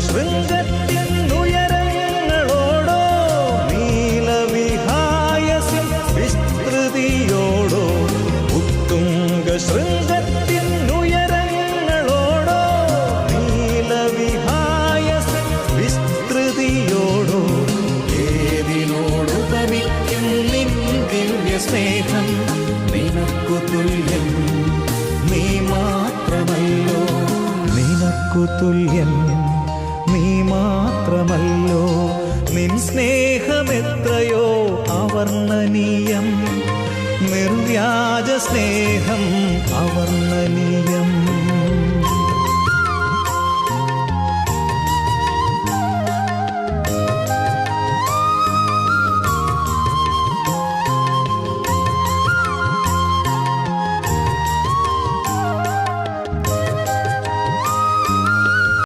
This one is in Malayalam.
ശൃംഗത്തിനുയരങ്ങളോടോ നീലവിഹായസിൻ വിസ്തൃതിയോടോ ഉത്തുംഗ ശൃംഗത്തിനുയരങ്ങളോടോ നീലവിഹായസിൻ വിസ്തൃതിയോടോ ഏതിനോടുപമിക്കും നിൻ ദിവ്യ സ്നേഹം? നിനക്കു തുല്യം നീ മാത്രമല്ലോ. നിനക്കു തുല്യം നീ മാത്രമല്ലോ. നിൻ സ്നേഹമെത്രയോ അവർണനീയം. നിർവ്യാജ സ്നേഹം അവർണനീയം